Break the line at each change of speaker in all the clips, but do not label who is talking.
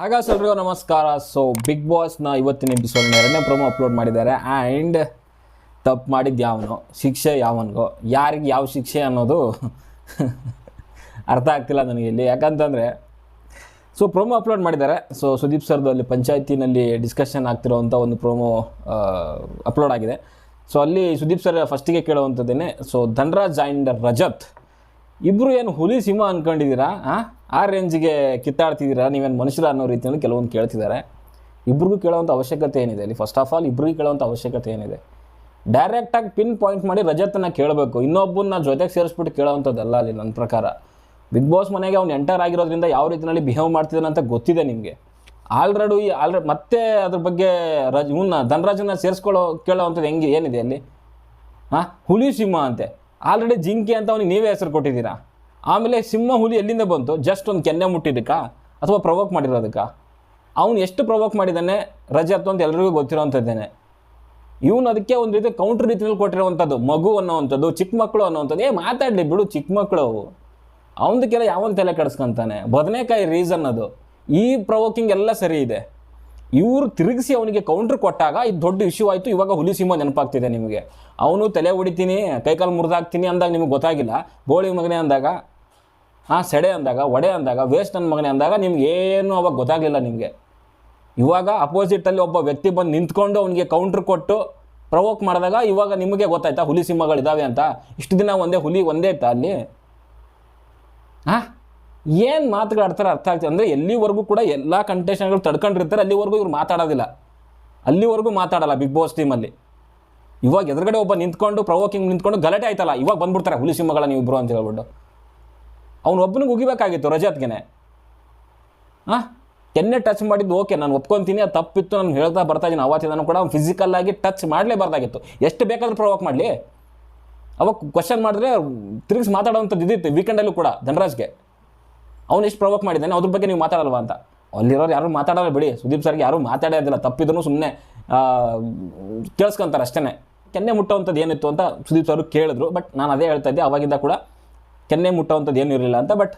ಹಾಗಾಸ್ ಎಲ್ರಿಗೂ ನಮಸ್ಕಾರ. So big ಬಾಸ್ನ ಇವತ್ತಿನ ಎಪಿಸೋಡ್ನ ಎರಡನೇ ಪ್ರೊಮೋ ಅಪ್ಲೋಡ್ ಮಾಡಿದ್ದಾರೆ. ಆ್ಯಂಡ್ ತಪ್ಪು ಮಾಡಿದ್ದು ಯಾವನು? ಶಿಕ್ಷೆ ಯಾವನಿಗೋ? ಯಾರಿಗೆ ಯಾವ ಶಿಕ್ಷೆ ಅನ್ನೋದು ಅರ್ಥ ಆಗ್ತಿಲ್ಲ ನನಗೆ ಇಲ್ಲಿ. ಯಾಕಂತಂದರೆ ಸೊ ಪ್ರೊಮೋ ಅಪ್ಲೋಡ್ ಮಾಡಿದ್ದಾರೆ. ಸೊ ಸುದೀಪ್ ಸರ್ದು ಅಲ್ಲಿ ಪಂಚಾಯತಿನಲ್ಲಿ ಡಿಸ್ಕಷನ್ ಆಗ್ತಿರೋವಂಥ ಒಂದು ಪ್ರೊಮೋ ಅಪ್ಲೋಡ್ ಆಗಿದೆ. ಸೊ ಅಲ್ಲಿ ಸುದೀಪ್ ಸರ್ ಫಸ್ಟಿಗೆ ಕೇಳುವಂಥದ್ದೇನೆ ಸೊ ಧನ್ರಾಜ್ ಆ್ಯಂಡ್ ರಜತ್ ಇಬ್ಬರು ಏನು ಹುಲಿ ಸಿಂಹ ಅನ್ಕೊಂಡಿದ್ದೀರಾ, ಆ? ಆ ರೇಂಜ್ಗೆ ಕಿತ್ತಾಡ್ತಿದ್ದೀರಾ, ನೀವೇನು ಮನುಷ್ಯರ ಅನ್ನೋ ರೀತಿಯಲ್ಲಿ ಕೆಲವೊಂದು ಕೇಳ್ತಿದ್ದಾರೆ. ಇಬ್ರಿಗೂ ಕೇಳೋವಂಥ ಅವಶ್ಯಕತೆ ಏನಿದೆ ಅಲ್ಲಿ? ಫಸ್ಟ್ ಆಫ್ ಆಲ್ ಇಬ್ರಿಗೂ ಕೇಳೋವಂಥ ಅವಶ್ಯಕತೆ ಏನಿದೆ? ಡೈರೆಕ್ಟಾಗಿ ಪಿನ್ ಪಾಯಿಂಟ್ ಮಾಡಿ ರಜತನ್ನ ಕೇಳಬೇಕು. ಇನ್ನೊಬ್ಬನ್ನ ಜೊತೆಗೆ ಸೇರಿಸ್ಬಿಟ್ಟು ಕೇಳೋವಂಥದ್ದಲ್ಲ ಅಲ್ಲಿ ನನ್ನ ಪ್ರಕಾರ. ಬಿಗ್ ಬಾಸ್ ಮನೆಗೆ ಅವ್ನು ಎಂಟರ್ ಆಗಿರೋದ್ರಿಂದ ಯಾವ ರೀತಿಯಲ್ಲಿ ಬಿಹೇವ್ ಮಾಡ್ತಿದ್ದಾನೆ ಅಂತ ಗೊತ್ತಿದೆ ನಿಮಗೆ. ಆಲ್ರೆಡಿ ಆಲ್ರೆಡಿ ಮತ್ತೆ ಅದ್ರ ಬಗ್ಗೆ ರಜ್ ಇವನ್ನ ಧನರಾಜನ ಸೇರಿಸ್ಕೊಳ್ಳೋ, ಕೇಳೋವಂಥದ್ದು ಹೆಂಗೆ, ಏನಿದೆ ಅಲ್ಲಿ? ಹಾಂ ಹುಲಿ ಸಿಂಹ ಅಂತೆ. ಆಲ್ರೆಡಿ ಜಿಂಕೆ ಅಂತ ಅವ್ನಿಗೆ ನೀವೇ ಹೆಸರು ಕೊಟ್ಟಿದ್ದೀರಾ? ಆಮೇಲೆ ಸಿಂಹ ಹುಲಿ ಎಲ್ಲಿಂದ ಬಂತು? ಜಸ್ಟ್ ಒಂದು ಕೆನ್ನೆ ಮುಟ್ಟಿದ್ದಕ್ಕ? ಅಥವಾ ಪ್ರವೋಕ್ ಮಾಡಿರೋದಕ್ಕ? ಅವನು ಎಷ್ಟು ಪ್ರವೋಕ್ ಮಾಡಿದ್ದಾನೆ? ರಜತ್ ಅಂತ ಎಲ್ರಿಗೂ ಗೊತ್ತಿರೋವಂಥದ್ದೇನೆ ಇವನು ಅದಕ್ಕೆ ಒಂದು ರೀತಿ ಕೌಂಟರ್ ರೀತಿಯಲ್ಲಿ ಕೊಟ್ಟಿರುವಂಥದ್ದು. ಮಗು ಅನ್ನೋವಂಥದ್ದು, ಚಿಕ್ಕ ಮಕ್ಕಳು ಅನ್ನೋವಂಥದ್ದು. ಏ, ಮಾತಾಡಲಿ ಬಿಡು ಚಿಕ್ಕ ಮಕ್ಕಳು. ಅವು ಅವನದಕ್ಕೆಲ್ಲ ಯಾವೊಂದು ತಲೆ ಕೆಡಿಸ್ಕೊಂತಾನೆ? ಬದನೆಕಾಯಿ ರೀಸನ್ ಅದು. ಈ ಪ್ರವೋಕಿಂಗ್ ಎಲ್ಲ ಸರಿ ಇದೆ. ಇವರು ತಿರುಗಿಸಿ ಅವನಿಗೆ ಕೌಂಟ್ರ್ ಕೊಟ್ಟಾಗ ಇದು ದೊಡ್ಡ ಇಶ್ಯೂ ಆಯಿತು. ಇವಾಗ ಹುಲಿ ಸಿಂಹ ನೆನಪಾಗ್ತಿದೆ ನಿಮಗೆ. ಅವನು ತಲೆ ಹೊಡಿತೀನಿ, ಕೈಕಾಲು ಮುರಿದಾಕ್ತೀನಿ ಅಂದಾಗ ನಿಮಗೆ ಗೊತ್ತಾಗಿಲ್ಲ. ಬೋಳಿ ಮಗನೇ ಅಂದಾಗ ಹಾಂ ಸೆಡೆ ಅಂದಾಗ, ಒಡೆ ಅಂದಾಗ ವೇಸ್ಟ್ ನನ್ನ ಮಗನೇ ಅಂದಾಗ ನಿಮ್ಗೆ ಏನು ಅವಾಗ ಗೊತ್ತಾಗಲಿಲ್ಲ ನಿಮಗೆ. ಇವಾಗ ಅಪೋಸಿಟಲ್ಲಿ ಒಬ್ಬ ವ್ಯಕ್ತಿ ಬಂದು ನಿಂತ್ಕೊಂಡು ಅವನಿಗೆ ಕೌಂಟ್ರ್ ಕೊಟ್ಟು ಪ್ರವೋಕ್ ಮಾಡಿದಾಗ ಇವಾಗ ನಿಮಗೆ ಗೊತ್ತಾಯ್ತಾ ಹುಲಿ ಸಿಂಹಗಳಿದ್ದಾವೆ ಅಂತ. ಇಷ್ಟು ದಿನ ಒಂದೇ ಹುಲಿ ಒಂದೇ ಇತ್ತ ಅಲ್ಲಿ? ಹಾಂ ಏನು ಮಾತುಗಳಾಡ್ತಾರೆ ಅರ್ಥ ಆಗ್ತದೆ? ಅಂದರೆ ಎಲ್ಲಿವರೆಗೂ ಕೂಡ ಎಲ್ಲ ಕಂಟೆಸ್ಟೆಂಟ್ಗಳು ತಡ್ಕೊಂಡಿರ್ತಾರೆ, ಅಲ್ಲಿವರೆಗೂ ಇವ್ರು ಮಾತಾಡೋದಿಲ್ಲ. ಅಲ್ಲಿವರೆಗೂ ಮಾತಾಡಲ್ಲ ಬಿಗ್ ಬಾಸ್ ಟೀಮಲ್ಲಿ ಇವಾಗ ಎದುರುಗಡೆ ಒಬ್ಬ ನಿಂತ್ಕೊಂಡು ಪ್ರವೋಕಿಂಗ್ ನಿಂತ್ಕೊಂಡು ಗಲಾಟೆ ಆಯ್ತಲ್ಲ, ಇವಾಗ ಬಂದ್ಬಿಡ್ತಾರೆ ಹುಲಿ ಸಿಂಹಗಳ ನೀವು ಇಬ್ಬರು ಅಂತ ಹೇಳ್ಬಿಟ್ಟು. ಅವ್ನು ಒಬ್ಬನಿಗೆ ಉಗಿಬೇಕಾಗಿತ್ತು ರಜತ್ಗೆನೆ. ಹಾಂ ಕೆನ್ನೆ ಟಚ್ ಮಾಡಿದ್ದು ಓಕೆ ನಾನು ಒಪ್ಕೊತೀನಿ, ಅದು ತಪ್ಪಿತ್ತು, ನಾನು ಹೇಳ್ತಾ ಬರ್ತಾ ಇದ್ದೀನಿ ಅವತ್ತಿಂದನೂ ಕೂಡ ಅವ್ನು ಫಿಸಿಕಲ್ ಆಗಿ ಟಚ್ ಮಾಡಲೇಬಾರ್ದಾಗಿತ್ತು. ಎಷ್ಟು ಬೇಕಾದರೂ ಪ್ರವೋಕ್ ಮಾಡಲಿ. ಅವಾಗ ಕ್ವಶನ್ ಮಾಡಿದ್ರೆ, ತಿರುಗಿಸಿ ಮಾತಾಡೋವಂಥದ್ದು ಇದ್ದಿತ್ತು ವೀಕೆಂಡಲ್ಲೂ ಕೂಡ, ಧನರಾಜ್ಗೆ. ಅವ್ನು ಎಷ್ಟು ಪ್ರವೋಕ್ ಮಾಡಿದ್ದಾನೆ, ಅದ್ರ ಬಗ್ಗೆ ನೀವು ಮಾತಾಡಲ್ವಾ ಅಂತ. ಅಲ್ಲಿರೋರು ಯಾರು ಮಾತಾಡಲ್ಲ ಬಿಡಿ. ಸುದೀಪ್ ಸರ್ಗೆ ಯಾರೂ ಮಾತಾಡೋದಿಲ್ಲ ತಪ್ಪಿದ್ರು ಸುಮ್ಮನೆ ಕೇಳಿಸ್ಕೊಂತಾರೆ ಅಷ್ಟೇ ಕೆನ್ನೆ ಮುಟ್ಟೋವಂಥದ್ದು ಏನಿತ್ತು ಅಂತ ಸುದೀಪ್ ಸರ್ ಕೇಳಿದ್ರು. ಬಟ್ ನಾನು ಅದೇ ಹೇಳ್ತಾ ಇದ್ದೆ, ಅವಾಗಿಂದ ಕೂಡ ಕೆನ್ನೆ ಮುಟ್ಟೋವಂಥದ್ದು ಏನೂ ಇರಲಿಲ್ಲ ಅಂತ. ಬಟ್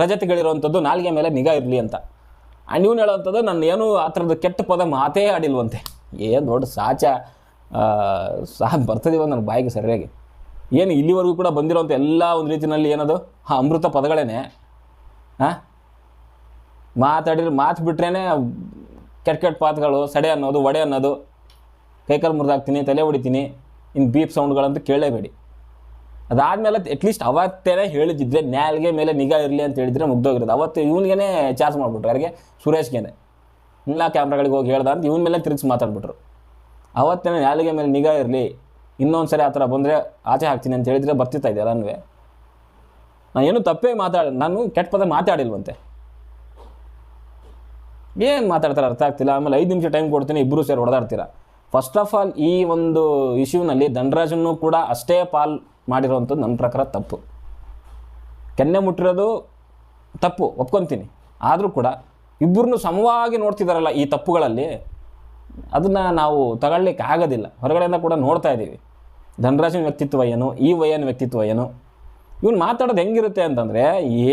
ರಜತೆಗಳಿರುವಂಥದ್ದು ನಾಲ್ಗೆ ಮೇಲೆ ನಿಗಾ ಇರಲಿ ಅಂತ. ಆ್ಯಂಡ್ ಇವ್ನು ಹೇಳೋವಂಥದ್ದು ನನ್ನ ಏನು ಆ ಥರದ್ದು ಕೆಟ್ಟ ಪದ ಮಾತೇ ಆಡಿಲ್ವಂತೆ. ಏನು ದೊಡ್ಡ ಸಾಚ. ಸಹ ಬರ್ತದಿವ ನನ್ನ ಬಾಯಿಗೆ ಸರಿಯಾಗಿ. ಏನು ಇಲ್ಲಿವರೆಗೂ ಕೂಡ ಬಂದಿರೋಂಥ ಎಲ್ಲ ಒಂದು ರೀತಿಯಲ್ಲಿ ಏನದು? ಹಾಂ ಅಮೃತ ಪದಗಳೇನೆ. ಹಾಂ? ಮಾತಾಡಿದ್ರೆ ಮಾತು ಬಿಟ್ರೇ ಕೆಟ್ಟ ಕೆಟ್ಟ ಪಾತ್ಗಳು, ಸಡೆ ಅನ್ನೋದು ಒಡೆ ಅನ್ನೋದು. ಕೈಕಾಲು ಮುರಿದಾಕ್ತೀನಿ, ತಲೆ ಹೊಡಿತೀನಿ ಇನ್ನು ಬೀಪ್ ಸೌಂಡ್ಗಳಂತೂ ಕೇಳಲೇಬೇಡಿ. ಅದಾದಮೇಲೆ ಅಟ್ಲೀಸ್ಟ್ ಅವತ್ತೇನೆ ಹೇಳಿದ್ದಿದ್ರೆ, ನ್ಯಾಲ್ಗೆ ಮೇಲೆ ನಿಗಾ ಇರಲಿ ಅಂತ ಹೇಳಿದ್ರೆ ಮುಗ್ದೋಗಿರೋದು. ಅವತ್ತು ಇವನಿಗೇ ಚಾರ್ಜ್ ಮಾಡಿಬಿಟ್ರು. ಯಾರಿಗೆ? ಸುರೇಶ್ಗೇನೆ. ಇಲ್ಲ ಕ್ಯಾಮ್ರಾಗಳಿಗೆ ಹೋಗಿ ಹೇಳ್ದ ಅಂತ ಇವನ ಮೇಲೆ ತಿರುಗಿಸಿ ಮಾತಾಡ್ಬಿಟ್ರು. ಅವತ್ತೇನೆ ನ್ಯಾಲ್ಗೆ ಮೇಲೆ ನಿಗಾ ಇರಲಿ ಇನ್ನೊಂದು ಸರಿ ಆ ಥರ ಬಂದರೆ ಆಚೆ ಹಾಕ್ತೀನಿ ಅಂತ ಹೇಳಿದ್ರೆ ಬರ್ತಿತ್ತಾ ಇದೆ ಎಲ್ಲನೂ ನಾನು ಏನು ತಪ್ಪೇ ಮಾತಾಡ, ನಾನು ಕೆಟ್ಟ ಪದ ಮಾತಾಡಿಲ್ವಂತೆ. ಏನು ಮಾತಾಡ್ತಾರೆ ಅರ್ಥ ಆಗ್ತಿಲ್ಲ. ಆಮೇಲೆ ಐದು ನಿಮಿಷ ಟೈಮ್ ಕೊಡ್ತೀನಿ ಇಬ್ಬರು ಸೇರಿ ಹೊಡೆದಾಡ್ತೀರಾ ಫಸ್ಟ್ ಆಫ್ ಆಲ್ ಈ ಒಂದು ಇಶ್ಯೂನಲ್ಲಿ ಧನರಾಜನ್ನು ಕೂಡ ಅಷ್ಟೇ ಪಾಲ್ ಮಾಡಿರೋವಂಥದ್ದು ನನ್ನ ಪ್ರಕಾರ ತಪ್ಪು. ಕೆನ್ನೆ ಮುಟ್ಟಿರೋದು ತಪ್ಪು, ಒಪ್ಕೊತೀನಿ. ಆದರೂ ಕೂಡ ಇಬ್ಬರನ್ನು ಸಮವಾಗಿ ನೋಡ್ತಿದ್ದಾರಲ್ಲ ಈ ತಪ್ಪುಗಳಲ್ಲಿ, ಅದನ್ನು ನಾವು ತಗೊಳ್ಳಿಕ್ಕೆ ಆಗೋದಿಲ್ಲ ಹೊರಗಡೆಯಿಂದ ಕೂಡ ನೋಡ್ತಾ ಇದ್ದೀವಿ ಧನರಾಜನ ವ್ಯಕ್ತಿತ್ವ ಏನು? ಈ ವಯನ ವ್ಯಕ್ತಿತ್ವ ಏನು? ಇವ್ನು ಮಾತಾಡೋದು ಹೆಂಗಿರುತ್ತೆ ಅಂತಂದರೆ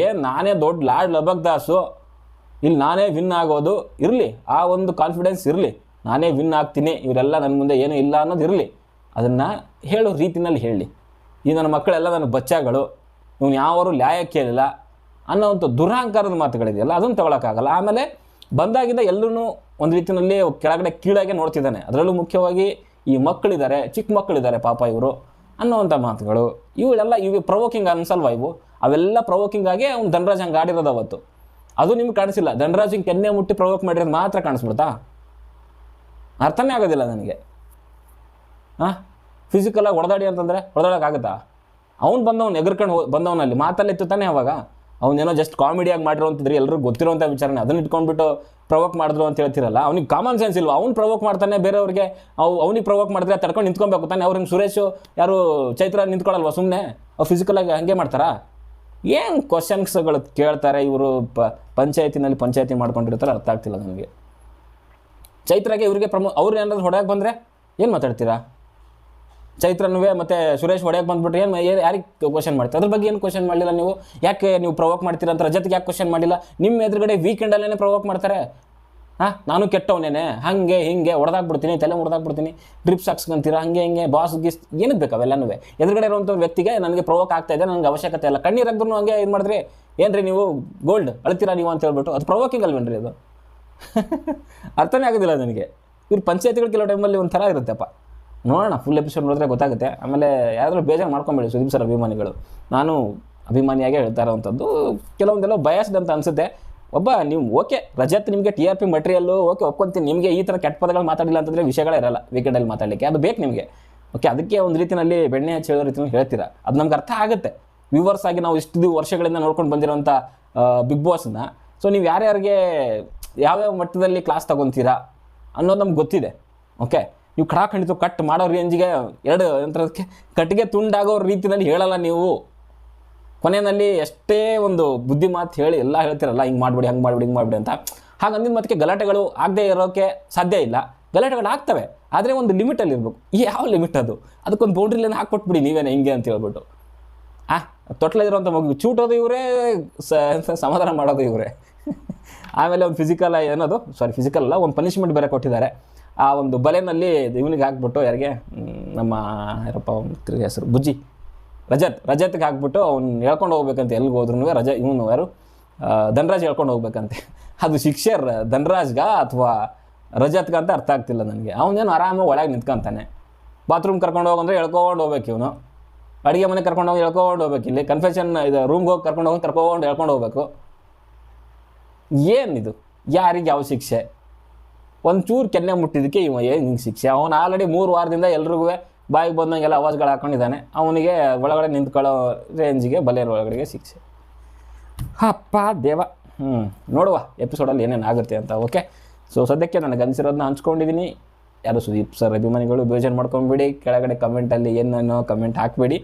ಏನು ನಾನೇ ದೊಡ್ಡ ಲಾಡ್ ಲಬಕ್ ದಾಸು. ಇಲ್ಲಿ ನಾನೇ ವಿನ್ ಆಗೋದು ಇರಲಿ. ಆ ಒಂದು ಕಾನ್ಫಿಡೆನ್ಸ್ ಇರಲಿ. ನಾನೇ ವಿನ್ ಆಗ್ತೀನಿ. ಇವರೆಲ್ಲ ನನ್ನ ಮುಂದೆ ಏನೂ ಇಲ್ಲ ಅನ್ನೋದು ಇರಲಿ. ಅದನ್ನು ಹೇಳೋ ರೀತಿನಲ್ಲಿ ಹೇಳಿ. ಈ ನನ್ನ ಮಕ್ಕಳೆಲ್ಲ ನನ್ನ ಬಚ್ಚಾಗಳು. ಇವನು ಯಾವರು ಲ್ಯಾಯ ಕೇಳಿಲ್ಲ ಅನ್ನೋವಂಥ ದುರಹಂಕಾರದ ಮಾತುಗಳಿದೆಯಲ್ಲ, ಅದನ್ನು ತಗೊಳಕ್ಕಾಗಲ್ಲ. ಆಮೇಲೆ ಬಂದಾಗಿಂದ ಎಲ್ಲರೂ ಒಂದು ರೀತಿಯಲ್ಲಿ ಕೆಳಗಡೆ ಕೀಳಾಗೆ ನೋಡ್ತಿದ್ದಾನೆ. ಅದರಲ್ಲೂ ಮುಖ್ಯವಾಗಿ ಈ ಮಕ್ಕಳಿದ್ದಾರೆ ಚಿಕ್ಕ ಮಕ್ಕಳಿದ್ದಾರೆ ಪಾಪ ಇವರು. ಅನ್ನೋವಂಥ ಮಾತುಗಳು. ಇವುಗಳೆಲ್ಲ ಇವು ಪ್ರವೋಕಿಂಗ್ ಅನ್ಸಲ್ವಾ ಇವು? ಅವೆಲ್ಲ ಪ್ರವೋಕಿಂಗ್ ಆಗಿ ಅವ್ನು ಧನರಾಜ್ ಹಂಗೆ ಆಡಿರೋದು ಅವತ್ತು. ಅದು ನಿಮ್ಗೆ ಕಾಣಿಸಿಲ್ಲ. ಧನರಾಜ್ ಹಿಂಗೆ ಕೆನ್ನೆ ಮುಟ್ಟಿ ಪ್ರವೋಕ್ ಮಾಡಿರೋದು ಮಾತ್ರ ಕಾಣಿಸ್ಬಿಡ್ತಾ? ಅರ್ಥನೇ ಆಗೋದಿಲ್ಲ ನನಗೆ. ಹಾಂ ಫಿಸಿಕಲಾಗಿ ಹೊಡೆದಾಡಿ ಅಂತಂದರೆ ಹೊಡೆದಾಡೋಕ್ಕಾಗುತ್ತಾ ಅವ್ನು ಬಂದವನು ಎಗರ್ಕೊಂಡು ಹೋ ಬಂದವನಲ್ಲಿ ಮಾತಲ್ಲಿತ್ತು ತಾನೇ ಅವಾಗ. ಅವನೇನೋ ಜಸ್ಟ್ ಕಾಮಿಡಿಯಾಗಿ ಮಾಡಿರೋಂಥದ್ರಿ ಎಲ್ಲರೂ ಗೊತ್ತಿರೋಂಥ ವಿಚಾರನೇ. ಅದನ್ನ ಇಟ್ಕೊಂಡ್ಬಿಟ್ಟು ಪ್ರವೋಕ್ ಮಾಡಿದ್ರು ಅಂತ ಹೇಳ್ತಿರಲ್ಲ, ಅವ್ನಿಗೆ ಕಾಮನ್ ಸೆನ್ಸ್ ಇಲ್ವಾ? ಅವ್ನು ಪ್ರವೋಕ್ ಮಾಡ್ತಾನೆ, ಬೇರೆಯವ್ರಿಗೆ ಅವು, ಅವ್ನಿಗೆ ಪ್ರವೋಕ್ ಮಾಡಿದ್ರೆ ತಡ್ಕೊಂಡು ನಿಂತ್ಕೊಬೇಕು ತಾನೆ. ಅವ್ರಿಗೆ ಸುರೇಶು, ಯಾರು ಚೈತ್ರ ನಿಂತ್ಕೊಳ್ಳಲ್ವ ಸುಮ್ಮನೆ ಅವ್ರು ಫಿಸಿಕಲಾಗಿ ಹಂಗೆ ಮಾಡ್ತಾರಾ? ಏನು ಕ್ವಶನ್ಸ್ಗಳು ಕೇಳ್ತಾರೆ ಇವರು ಪ, ಪಂಚಾಯತಿನಲ್ಲಿ ಪಂಚಾಯತಿ ಮಾಡ್ಕೊಂಡಿರ್ತಾರೆ ಅರ್ಥ ಆಗ್ತಿಲ್ಲ ನನಗೆ. ಚೈತ್ರಾಗೆ ಇವರಿಗೆ ಪ್ರಮೋ, ಅವ್ರು ಏನಾದ್ರು ಹೊಡೆಯಕ್ಕೆ ಬಂದರೆ ಏನು ಮಾತಾಡ್ತೀರಾ? ಚೈತ್ರನೂ ಮತ್ತು ಸುರೇಶ್ ಒಡೆಯಕ್ಕೆ ಬಂದ್ಬಿಟ್ರೆ ಏನು ಯಾರಿಗೆ ಕ್ವಶನ್ ಮಾಡ್ತೀವಿ ಅದ್ರ ಬಗ್ಗೆ ಏನು ಕ್ವಶನ್ ಮಾಡಲಿಲ್ಲ ನೀವು? ಯಾಕೆ ನೀವು ಪ್ರವೋಕ್ ಮಾಡ್ತೀರಾ ಅಂತ ರಜತ್ಗೆ ಯಾಕೆ ಕ್ವಶನ್ ಮಾಡಿಲ್ಲ ನಿಮ್ಮ ಎದುರುಗಡೆ ವೀಕೆಂಡಲ್ಲೇ ಪ್ರವೋಕ್ ಮಾಡ್ತಾರೆ. ಹಾಂ, ನಾನು ಕೆಟ್ಟವನೇನೆ. ಹಾಗೆ, ಹಿಂಗೆ ಹೊಡೆದಾಕ್ಬಿಡ್ತೀನಿ ತಲೆ ಹೊಡೆದಾಕ್ಬಿಡ್ತೀನಿ ಡ್ರಿಪ್ಸ್ ಹಾಕ್ಸ್ಕೊಂತೀರ ಹಂಗೆ, ಹಿಂಗೆ ಬಾಸ್ ಗಿಸ್, ಏನಕ್ಕೆ ಬೇಕು ಅವೆಲ್ಲನೂ ಎದುರುಗಡೆ ಇರುವಂಥ ವ್ಯಕ್ತಿಗೆ ನನಗೆ ಪ್ರವೋಕ್ ಆಗ್ತಾ ಇದೆ, ನನಗೆ ಅವಶ್ಯಕತೆ ಇಲ್ಲ. ಕಣ್ಣೀರು ಹಾಕಿದ್ರು ಹಂಗೆ ಇದು ಮಾಡಿದ್ರಿ. ಏನ್ರಿ ನೀವು ಗೋಲ್ಡ್ ಅಳ್ತೀರಾ ನೀವು ಅಂತ ಹೇಳ್ಬಿಟ್ಟು. ಅದು ಪ್ರವೋಕಿಂಗ್ ಅಲ್ವೇನ್ರಿ ಅದು? ಅರ್ಥನೇ ಆಗೋದಿಲ್ಲ ನನಗೆ. ಇವ್ರು ಪಂಚಾಯತಿಗಳು ಕೆಲವು ಟೈಮಲ್ಲಿ ಒಂಥರ ಇರುತ್ತೆಪ್ಪ. ನೋಡೋಣ ಫುಲ್ ಎಪಿಸೋಡ್ ನೋಡಿದ್ರೆ ಗೊತ್ತಾಗುತ್ತೆ. ಆಮೇಲೆ ಯಾರಾದರೂ ಬೇಜಾರು ಮಾಡ್ಕೊಂಬೇಡಿ ಸುದೀಪ್ ಸರ್ ಅಭಿಮಾನಿಗಳು. ನಾನು ಅಭಿಮಾನಿಯಾಗೆ ಹೇಳ್ತಾ ಇರೋವಂಥದ್ದು, ಕೆಲವೊಂದೆಲ್ಲ ಬಯಸ್ಡ್ ಅಂತ ಅನಿಸುತ್ತೆ. ಒಬ್ಬ ನೀವು, ಓಕೆ, ರಜತ್ ನಿಮಗೆ T R P material okay, ಒಪ್ಕೊಂತೀನಿ, ನಿಮಗೆ ಈ ಥರ ಕೆಟ್ಟ ಪದಗಳು ಮಾತಾಡಿಲ್ಲ ಅಂತಂದರೆ ವಿಷಯಗಳೇ ಇರಲ್ಲ ವೀಕೆಂಡಲ್ಲಿ ಮಾತಾಡಲಿಕ್ಕೆ. ಅದು ಬೇಕು ನಿಮಗೆ. ಓಕೆ ಅದಕ್ಕೆ ಒಂದು ರೀತಿಯಲ್ಲಿ ಬೆಣ್ಣೆ ಹಚ್ಚಿ ಹೇಳೋ ರೀತಿಯಲ್ಲಿ ಹೇಳ್ತೀರಾ? ಅದು ನಮ್ಗೆ ಅರ್ಥ ಆಗುತ್ತೆ. ವ್ಯೂವರ್ಸ್ ಆಗಿ ನಾವು ಇಷ್ಟು ವರ್ಷಗಳಿಂದ ನೋಡ್ಕೊಂಡು ಬಂದಿರೋಂಥ ಬಿಗ್ ಬಾಸ್ನ ಸೊ ನೀವು ಯಾರ್ಯಾರಿಗೆ, ಯಾವ್ಯಾವ ಮಟ್ಟದಲ್ಲಿ ಕ್ಲಾಸ್ ತಗೊತೀರಾ ಅನ್ನೋದು ನಮ್ಗೆ ಗೊತ್ತಿದೆ. ಓಕೆ ನೀವು ಖಡಾಖಂಡಿತ ಕಟ್ ಮಾಡೋ ರೇಂಜ್ಗೆ ಎರಡು ಯಂತ್ರಕ್ಕೆ ಕಟ್ಟಿಗೆ ತುಂಡಾಗೋ ರೀತಿಯಲ್ಲಿ ಹೇಳಲ್ಲ ನೀವು. ಕೊನೆಯಲ್ಲಿ ಎಷ್ಟೇ ಒಂದು ಬುದ್ಧಿ ಮಾತು ಹೇಳಿ ಎಲ್ಲ ಹೇಳ್ತಿರಲ್ಲ, ಹಿಂಗೆ ಮಾಡ್ಬಿಡಿ, ಹಂಗೆ ಮಾಡ್ಬಿಡಿ, ಹಿಂಗೆ ಮಾಡ್ಬಿಡಿ ಅಂತ. ಹಾಗಂದಿನ ಮತ್ತೆ ಗಲಾಟೆಗಳು ಆಗದೆ ಇರೋಕ್ಕೆ ಸಾಧ್ಯ ಇಲ್ಲ. ಗಲಾಟೆಗಳು ಆಗ್ತವೆ, ಆದರೆ ಒಂದು ಲಿಮಿಟಲ್ಲಿ ಇರಬೇಕು. ಈ ಯಾವ ಲಿಮಿಟ್ ಅದು? ಅದಕ್ಕೊಂದು ಬೌಂಡ್ರಿಲೇನು ಹಾಕ್ಕೊಟ್ಬಿಡಿ ನೀವೇನೇ, ಹಿಂಗೆ ಅಂತ ಹೇಳ್ಬಿಟ್ಟು. ಆ ತೊಟ್ಲದಿರುವಂಥ ಮಗು, ಚೂಟೋದು ಇವರೇ ಸಮಾಧಾನ ಮಾಡೋದು ಇವರೇ. ಆಮೇಲೆ ಒಂದು ಫಿಸಿಕಲ್ ಏನದು? ಸಾರಿ ಫಿಸಿಕಲ್ ಅಲ್ಲ, ಒಂದು ಪನಿಷ್ಮೆಂಟ್ ಬೇರೆ ಕೊಟ್ಟಿದ್ದಾರೆ. ಆ ಒಂದು ಬಲೆನಲ್ಲಿ ಇವನಿಗೆ ಹಾಕ್ಬಿಟ್ಟು ಯಾರಿಗೆ? ನಮ್ಮ ಯಾರಪ್ಪ ಅವ್ನ ಹೆಸರು ಬುಜ್ಜಿ. ರಜತ್, ರಜತ್ಗೆ ಹಾಕ್ಬಿಟ್ಟು ಅವ್ನು ಹೇಳ್ಕೊಂಡು ಹೋಗ್ಬೇಕಂತ ಎಲ್ಲಿಗೆ ಹೋದ್ರೂ ರಜ ಇವನು ಯಾರು? ಧನರಾಜ್ ಹೇಳ್ಕೊಂಡು ಹೋಗ್ಬೇಕಂತೆ. ಅದು ಶಿಕ್ಷೆ ಧನ್ರಾಜ್ಗ ಅಥವಾ ರಜತ್ಗ ಅಂತ ಅರ್ಥ ಆಗ್ತಿಲ್ಲ ನನಗೆ. ಅವನೇನು ಆರಾಮಾಗಿ ಒಳಗೆ ನಿಂತ್ಕೊಂತಾನೆ. ಬಾತ್ರೂಮ್ ಕರ್ಕೊಂಡು ಹೋಗಂದ್ರೆ ಹೇಳ್ಕೊಂಡು ಹೋಗ್ಬೇಕು ಇವನು. ಅಡುಗೆ ಮನೆ ಕರ್ಕೊಂಡು ಹೋಗಿ ಹೇಳ್ಕೊಂಡು ಹೋಗ್ಬೇಕು. ಇಲ್ಲಿ ಕನ್ಫೆಷನ್ ಇದು ರೂಮ್ಗೆ ಹೋಗಿ ಕರ್ಕೊಂಡು ಹೋಗಿ ಕರ್ಕೊಂಡು ಹೇಳ್ಕೊಂಡು ಹೋಗ್ಬೇಕು. ಏನಿದು ಯಾರಿಗೆ ಯಾವ ಶಿಕ್ಷೆ? ಒಂಚೂರು ಕೆನ್ನೆ ಮುಟ್ಟಿದ್ದಕ್ಕೆ ಇವ ಏನು ಹಿಂಗೆ ಶಿಕ್ಷೆ? ಅವನು ಆಲ್ರೆಡಿ ಮೂರು ವಾರದಿಂದ ಎಲ್ರಿಗೂ ಬಾಯಿಗೆ ಬಂದಂಗೆಲ್ಲ ಅವಾಜ್ಗಳು ಹಾಕೊಂಡಿದ್ದಾನೆ. ಅವನಿಗೆ ಒಳಗಡೆ ನಿಂತ್ಕೊಳ್ಳೋ ರೇಂಜಿಗೆ ಬಲೆಯರ ಒಳಗಡೆಗೆ ಶಿಕ್ಷೆ. ಅಪ್ಪ ದೇವ. ಹ್ಞೂ ನೋಡುವ ಎಪಿಸೋಡಲ್ಲಿ ಏನೇನು ಆಗುತ್ತೆ ಅಂತ ಓಕೆ ಸೊ ಸದ್ಯಕ್ಕೆ ನನಗೆ ಅನಿಸಿರೋದನ್ನ ಹಂಚ್ಕೊಂಡಿದ್ದೀನಿ ಯಾರು ಸುದೀಪ್ ಸರ್ ಅಭಿಮಾನಿಗಳು ಬೇಜಾರು ಮಾಡ್ಕೊಂಬಿಡಿ, ಕೆಳಗಡೆ ಕಮೆಂಟಲ್ಲಿ ಏನನ್ನೋ ಕಮೆಂಟ್ ಹಾಕಬೇಡಿ.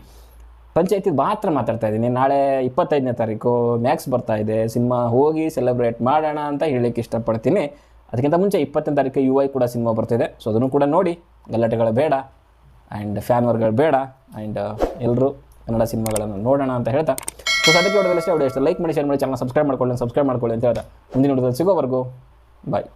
ಪಂಚಾಯತಿ ಮಾತ್ರ ಮಾತಾಡ್ತಾ ಇದ್ದೀನಿ ನಾಳೆ ಇಪ್ಪತ್ತೈದನೇ ತಾರೀಕು ಮ್ಯಾಕ್ಸ್ ಬರ್ತಾ ಇದೆ. ಸಿನಿಮಾ ಹೋಗಿ ಸೆಲೆಬ್ರೇಟ್ ಮಾಡೋಣ ಅಂತ ಹೇಳಲಿಕ್ಕೆ ಇಷ್ಟಪಡ್ತೀನಿ. ಅದಕ್ಕಿಂತ ಮುಂಚೆ ಇಪ್ಪತ್ತನೇ ತಾರೀಕು ಯು ಐ ಕೂಡ ಸಿನಿಮಾ ಬರ್ತಿದೆ. ಸೊ ಅದನ್ನು ಕೂಡ ನೋಡಿ. ಗಲಾಟೆಗಳು ಬೇಡ. ಆ್ಯಂಡ್ ಫ್ಯಾನ್ ವರ್ಗಳು ಬೇಡ. ಆ್ಯಂಡ್ ಎಲ್ಲರೂ ಕನ್ನಡ ಸಿನಿಮಾಗಳನ್ನು ನೋಡೋಣ ಅಂತ ಹೇಳ್ತಾ. ಸೊ ಅದಕ್ಕೆ ಹೊಡೆದಲ್ಲಷ್ಟೇ ಇಷ್ಟ ಲೈಕ್ ಮಾಡಿ ಶೇರ್ ಮಾಡಿ ಚಾನಲ್ ಸಬ್ಸ್ಕ್ರೈಬ್ ಮಾಡ್ಕೊಳ್ಳಿ ಸಬ್ಸ್ಕ್ರೈಬ್ ಮಾಡ್ಕೊಳ್ಳಿ ಅಂತ ಹೇಳ್ತಾ. ಮುಂದಿನ ವಿಡಿಯೋದಲ್ಲಿ ಸಿಗೋವರೆಗೂ ಬಾಯ್